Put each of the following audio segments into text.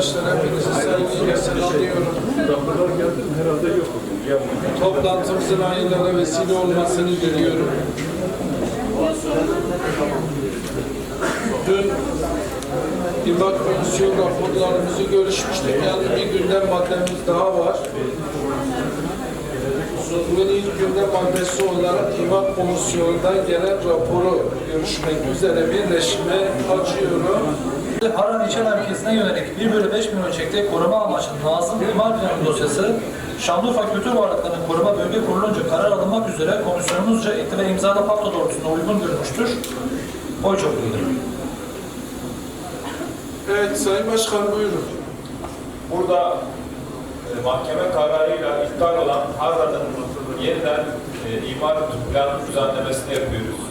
arkadaşlar hepinizi saygıyla selamlıyorum. Raporlar geldi mi? Herhalde yok bugün. Toplantımızın hayırlara vesile olmasını diliyorum. Dün İmar Komisyon raporlarımızı görüşmüştük. Yani bir gündem maddemiz daha var. Bunun ilk gündem maddesi olarak İmar Komisyonu'ndan gelen raporu görüşmek üzere birleşime açıyorum. Harran İlçe Merkezi'ne yönelik 1 bölü 5 milyon ölçekte koruma amaçlı Nazım İmar Planı dosyası Şanlıurfa Kültür Varlıklarını Koruma Bölge Kurulunca karar alınmak üzere komisyonumuzca etti ve imzada fakto doğrultusunda uygun görülmüştür. Oy çokluğudur. Evet Sayın Başkan buyurun. Burada e, mahkeme kararıyla iptal olan Harran'ın yeniden e, imar plan düzenlemesini yapıyoruz.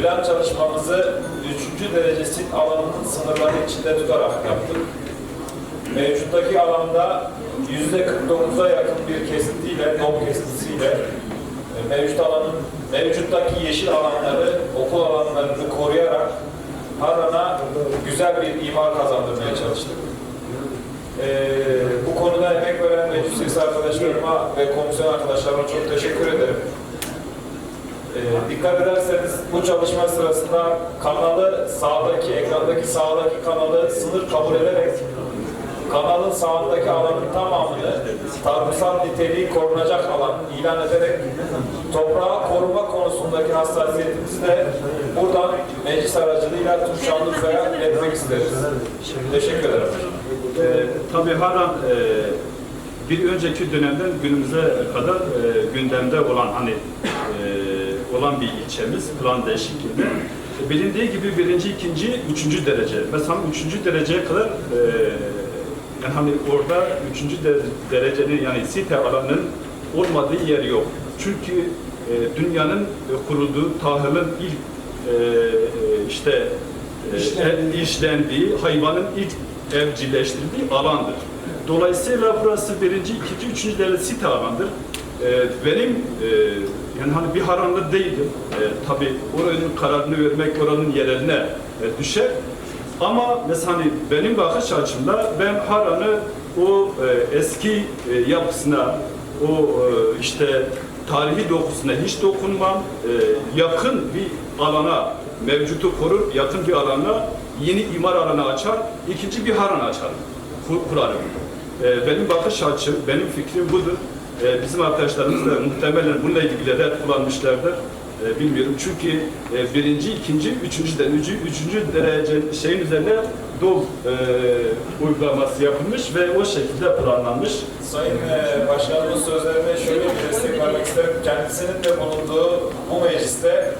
Plan çalışmamızı 3. derece sit alanının sınırları içinde tutarak yaptık. Mevcuttaki alanda %49'a yakın bir kesintiyle, dom kesintisiyle e, mevcut alanın, mevcuttaki yeşil alanları, okul alanlarını koruyarak Harran'a güzel bir imar kazandırmaya çalıştık. Ee, bu konuda emek veren meclis üyesi arkadaşlarıma ve komisyon arkadaşlarıma çok teşekkür ederim. Ee, dikkat ederseniz bu çalışma sırasında kanalı sağdaki, ekrandaki sağdaki kanalı sınır kabul ederek kanalın sağındaki alanın tamamını tarımsal niteliği korunacak alan ilan ederek toprağı koruma konusundaki hassasiyetimizi de buradan meclis aracılığıyla Türk Şanlıurfa'ya iletmek isteriz. Teşekkür ederim. Ee, tabii Harran e, bir önceki dönemden günümüze kadar e, gündemde olan hani e, olan bir ilçemiz plan değişikliğinde. Bilindiği gibi birinci, ikinci, üçüncü derece. Mesela üçüncü dereceye kadar e, yani hani orada üçüncü de- derecenin yani site alanının olmadığı yer yok. Çünkü e, dünyanın e, kurulduğu tahılın ilk e, e, işte e, İşlendiği. işlendiği, hayvanın ilk evcilleştirildiği alandır. Dolayısıyla burası birinci, ikinci, üçüncü derece site alandır. Ee, benim e, yani hani bir haranlı değilim. E, tabii oranın kararını vermek oranın yereline e, düşer. Ama mesela hani benim bakış açımda ben Haran'ı o e, eski e, yapısına, o e, işte tarihi dokusuna hiç dokunmam. E, yakın bir alana, mevcutu korur, yakın bir alana yeni imar alanı açar, ikinci bir Haran açarım, kur- kurarım. E, benim bakış açım, benim fikrim budur. E, bizim arkadaşlarımız da muhtemelen bununla ilgili red kullanmışlardır. E, bilmiyorum çünkü e, birinci, ikinci, üçüncü, de, üçüncü, üçüncü derece şeyin üzerine dol e, uygulaması yapılmış ve o şekilde planlanmış. Sayın e, Başkanımın sözlerine şöyle bir destek vermek isterim. Kendisinin de bulunduğu bu mecliste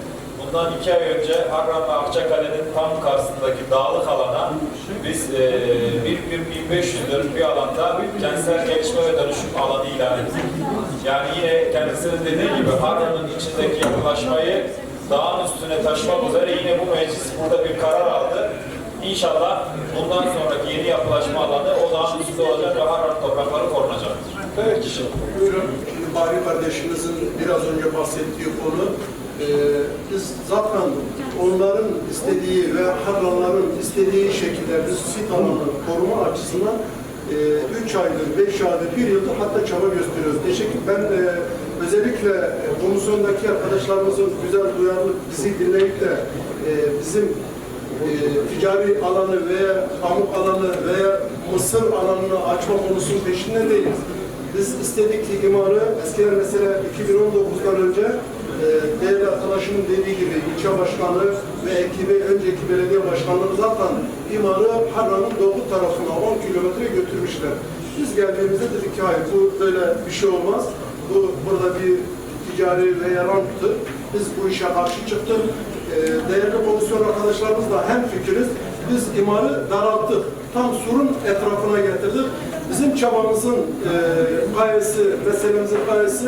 bundan iki ay önce Harran ve Akçakale'nin tam karşısındaki dağlık alana biz e, bir, bir 1500 dönüm bir alanda kentsel gelişme ve dönüşüm alanı ilan ettik. Yani yine kendisinin dediği gibi Harran'ın içindeki yapılaşmayı dağın üstüne taşımak üzere yine bu meclis burada bir karar aldı. İnşallah bundan sonraki yeni yapılaşma alanı o dağın üstünde olacak ve Harran toprakları korunacaktır. Peki. Buyurun. Bari kardeşimizin biraz önce bahsettiği konu e, biz zaten onların istediği ve Harranların istediği şekilde biz sit alanını koruma açısından 3 aydır, 5 aydır, 1 yıldır hatta çaba gösteriyoruz. Teşekkür Ben e, özellikle e, komisyondaki arkadaşlarımızın güzel duyarlı bizi dinleyip de e, bizim e, ticari alanı veya pamuk alanı veya mısır alanını açma konusunun peşinde değiliz. Biz istedik ki imarı eskiden mesela 2019'dan önce e, değerli arkadaşımın dediği gibi ilçe başkanı ve ekibi önceki belediye başkanları zaten imarı Harran'ın doğu tarafına 10 kilometre götürmüşler. Biz geldiğimizde dedik ki hayır bu böyle bir şey olmaz. Bu burada bir ticari veya ranttır. Biz bu işe karşı çıktık. E, değerli komisyon arkadaşlarımızla hem fikiriz. Biz imarı daralttık. Tam surun etrafına getirdik. Bizim çabamızın e, gayesi, meselemizin gayesi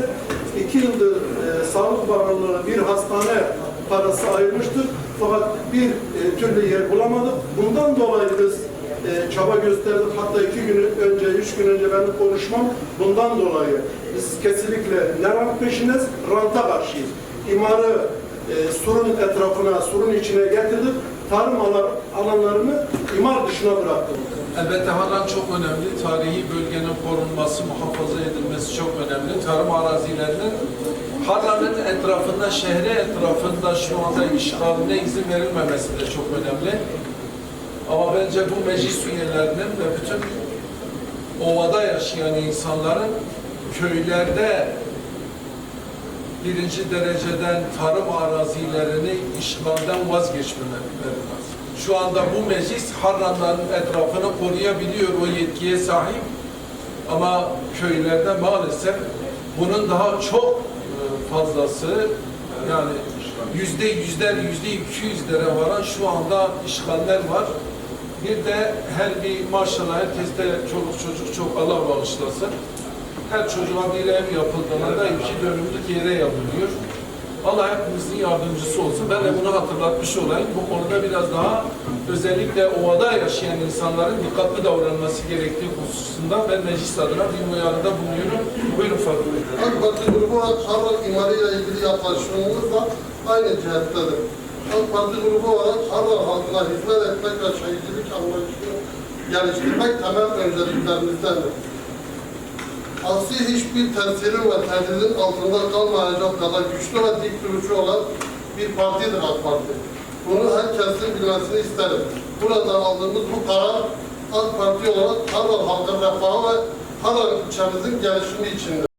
iki yıldır e, Sağlık Bakanlığı bir hastane parası ayırmıştır. Fakat bir e, türlü yer bulamadık. Bundan dolayı biz e, çaba gösterdik. Hatta iki gün önce, üç gün önce benim konuşmam bundan dolayı. Biz kesinlikle ne rant peşindeyiz, ranta karşıyız. İmarı e, surun etrafına, surun içine getirdik. Tarım alan- alanlarını imar dışına bıraktık. Elbette Harran çok önemli. Tarihi bölgenin korunması, muhafaza edilmesi çok önemli. Tarım arazilerinin Harran'ın etrafında, şehre etrafında şu anda işgaline izin verilmemesi de çok önemli. Ama bence bu meclis üyelerinin ve bütün ovada yaşayan insanların köylerde birinci dereceden tarım arazilerini işgalden vazgeçmeleri lazım. Şu anda bu meclis Harranların etrafını koruyabiliyor, o yetkiye sahip. Ama köylerde maalesef bunun daha çok e, fazlası yani yüzde yüzler, yüzde iki yüzlere varan şu anda işgaller var. Bir de her bir maşallah herkeste çoluk çocuk çok Allah bağışlasın. Her çocuğa bir ev yapıldığında iki dönümlük yere yapılıyor. Allah hepimizin yardımcısı olsun. Ben de bunu hatırlatmış olayım. Bu konuda biraz daha özellikle ovada yaşayan insanların dikkatli davranması gerektiği hususunda ben meclis adına bir uyarıda bulunuyorum. Buyurun Faruk Bey. AK Parti grubu olarak Harran imari ile ilgili yaklaşımımız da aynı cihettedir. AK Parti grubu olarak Harran halkına hizmet etmek ve şehircilik anlayışını geliştirmek temel önceliklerimizdendir. Aksi hiçbir tesirin ve tehdidin altında kalmayacak kadar güçlü ve dik duruşu olan bir partidir AK Parti. Bunu herkesin bilmesini isterim. Burada aldığımız bu karar AK Parti olarak halkın refahı ve Harran ilçemizin gelişimi içindir.